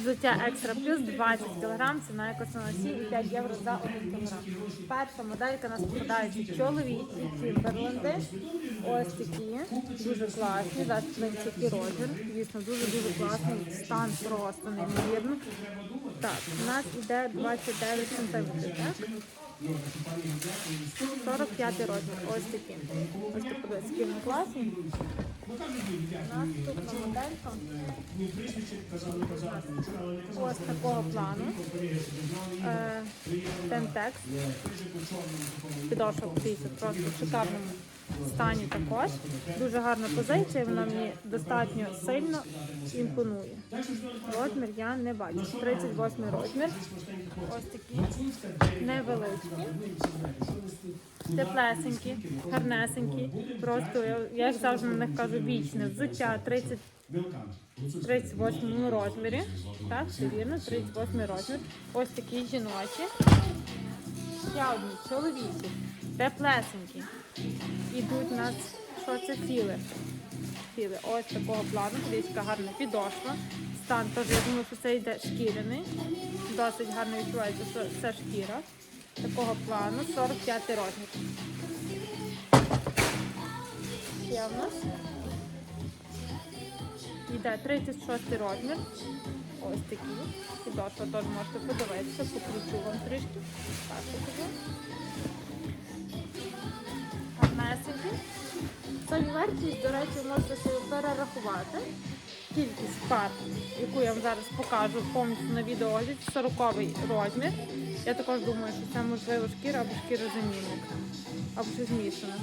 Взуття екстра плюс 20 кг, ціна екосносі і 5 євро за 1 кг. Перша моделька у нас попадається чоловічі Тімберленди. Ось такі, дуже класні, зараз який розмір. Звісно, дуже-дуже класний, стан просто неймовірно. Так, у нас іде 29 см? 45 розмір, ось такі. Ось так буде спільно класні. Наступна моделька. Ось такого плану. Тентекс. Підошва дивіться, просто в шикарному стані також. Дуже гарна позиція, вона мені достатньо сильно імпонує. Розмір я не бачу. 38 розмір. Ось такі невеличкі. Теплесенькі, гарнесенькі. Просто я, ж завжди на них кажу вічне. Взуття 30 38 розмірі. Так, все вірно, 38 розмір. Ось такі жіночі. Ще одні чоловічі. Теплесенькі. Ідуть у нас, що це філи. Філи. Ось такого плану. Трішка гарна підошва. Стан теж, я думаю, що це йде шкіряний. Досить гарно відчувається, що це шкіра. Такого плану. 45 розмір. Ще в нас. Йде 36 розмір. Ось такі. Підошва теж можете подивитися, покручу вам трішки. Так, покажу. Самі вартість, до речі, можете собі перерахувати. Кількість пар, яку я вам зараз покажу повністю на відеоогляді, 40 розмір. Я також думаю, що це можливо шкіра або шкірозамінник, або щось змішане.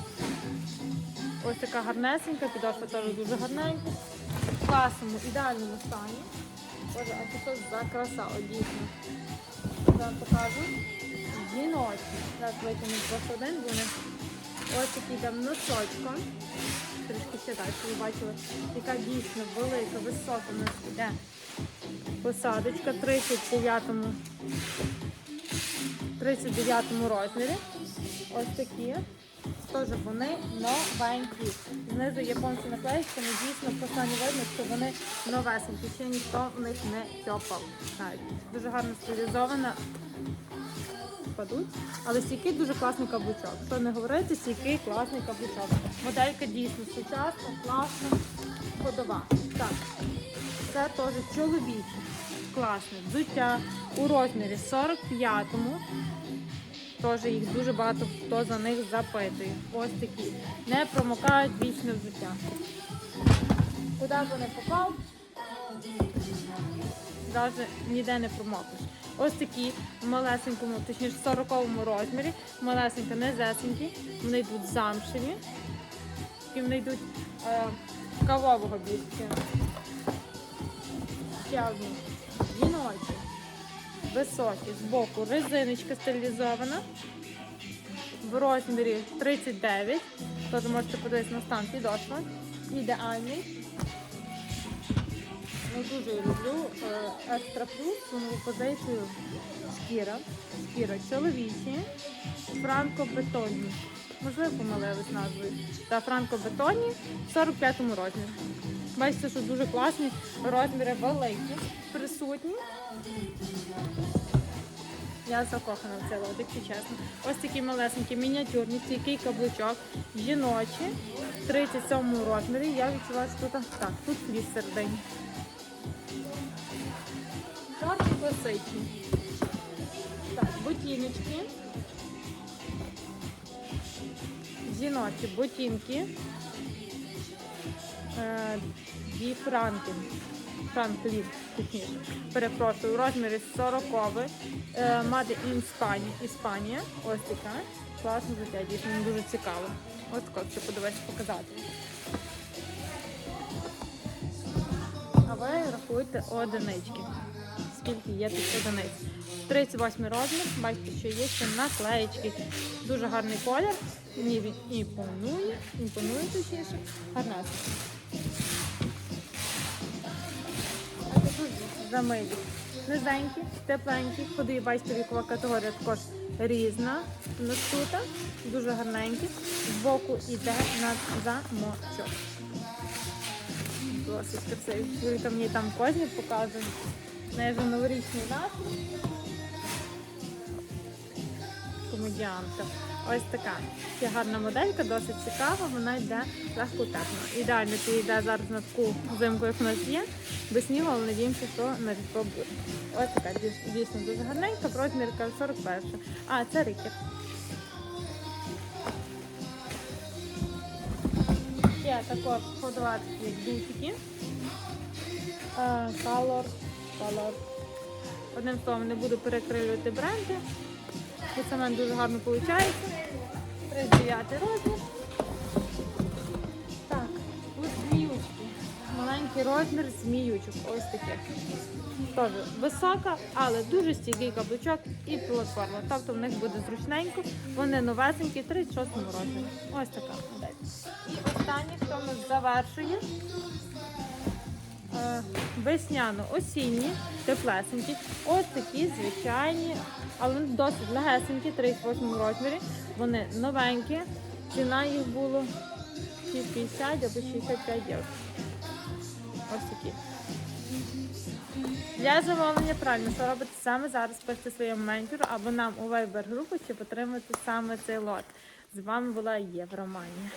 Ось така гарнесенька, підошва теж дуже гарненька. В класному, ідеальному стані. Боже, а це що за краса, от дійсно. Я вам покажу. Жіночі. Зараз витягну просто один, вони ось такий там носочком. Трішки ще далі, ви бачили, яка дійсно велика, висока у нас іде посадочка 39-му 39 розмірі. Ось такі. Теж вони новенькі. Знизу є повністю наклеїчка, дійсно по стані видно, що вони новесенькі. Ще ніхто в них не тьопав. Дуже гарно стилізована. Падуть. Але стійкий дуже класний каблучок. Що не говорити, стійкий класний каблучок. Моделька дійсно сучасна, класна, ходова. Так, це теж чоловічий. Класне взуття у розмірі 45-му. Теж їх дуже багато хто за них запитує. Ось такі. Не промокають вічне взуття. Куди б не попав, навіть ніде не промокнеш. Ось такі в малесенькому, точніше в 40-му розмірі, малесенькі, незесенькі. Вони йдуть замшеві. І вони йдуть е, кавового більше. Ще одні. Жіночі високі, збоку резиночка стилізована. В розмірі 39. Тож можете подивитися на стан підошва. Ідеальний. Ну, дуже люблю е, екстра плюс, нову позицію шкіра. Шкіра чоловічі, франкобетонні. Можливо, помилились назвою. Та франкобетонні в 45-му розмірі. Бачите, що дуже класні розміри великі, присутні. Я закохана в цей лодик, чесно. Ось такі малесенькі, мініатюрні, стійкий каблучок, жіночі, 37 розмірі. Я відчуваю, що тут так, тут фліс середині. Чорні класичні. Так, ботиночки. Жіночі ботинки. Е, Дві франки. Франклін, точніше. Перепрошую, у розмірі 40 е, Made in Іспанія. Ось така. Класне життя, дійсно мені дуже цікаво. Ось так, що подивитися показати. А ви рахуйте одинички. Скільки є тут одиниць. 38 розмір, бачите, що є ще наклеєчки. Дуже гарний колір. Мені він імпонує, імпонує точніше. Гарнесенький. А це дуже замилі. Низенькі, тепленькі. Ходи, бачите, вікова категорія також різна. У дуже гарненькі. Збоку йде на замочок. Досить красивий. Ви там мені там козні показують. Неї вже новорічний настрій. Комедіанка. Ось така. Ще гарна моделька, досить цікава, вона йде легко тепло. Ідеально ти йде зараз на таку зимку, як в нас є, без снігу, але надіємося, що на рідко буде. Ось така дійсно дуже гарненька, розмірка 41. А, це рикер. Ще також подавати як дутики. Е, Color, color. Одним словом, не буду перекривлювати бренди. Це в мене дуже гарно виходить. 39 розмір. Так, тут зміючки. Маленький розмір зміючок. Ось таке. Теж висока, але дуже стійкий каблучок і платформа. Тобто в них буде зручненько. Вони новесенькі, 36 розмірі. Ось така модель. І останнє, у нас завершує. Весняно-осінні, теплесенькі, ось такі звичайні, але досить легесенькі, 38 розмірі. Вони новенькі. Ціна їх було 6,50 або 65 євро. Ось такі. Для замовлення правильно, що робити саме зараз, пишете своєму менеджеру або нам у Viber групу, щоб отримати саме цей лот. З вами була Євроманія.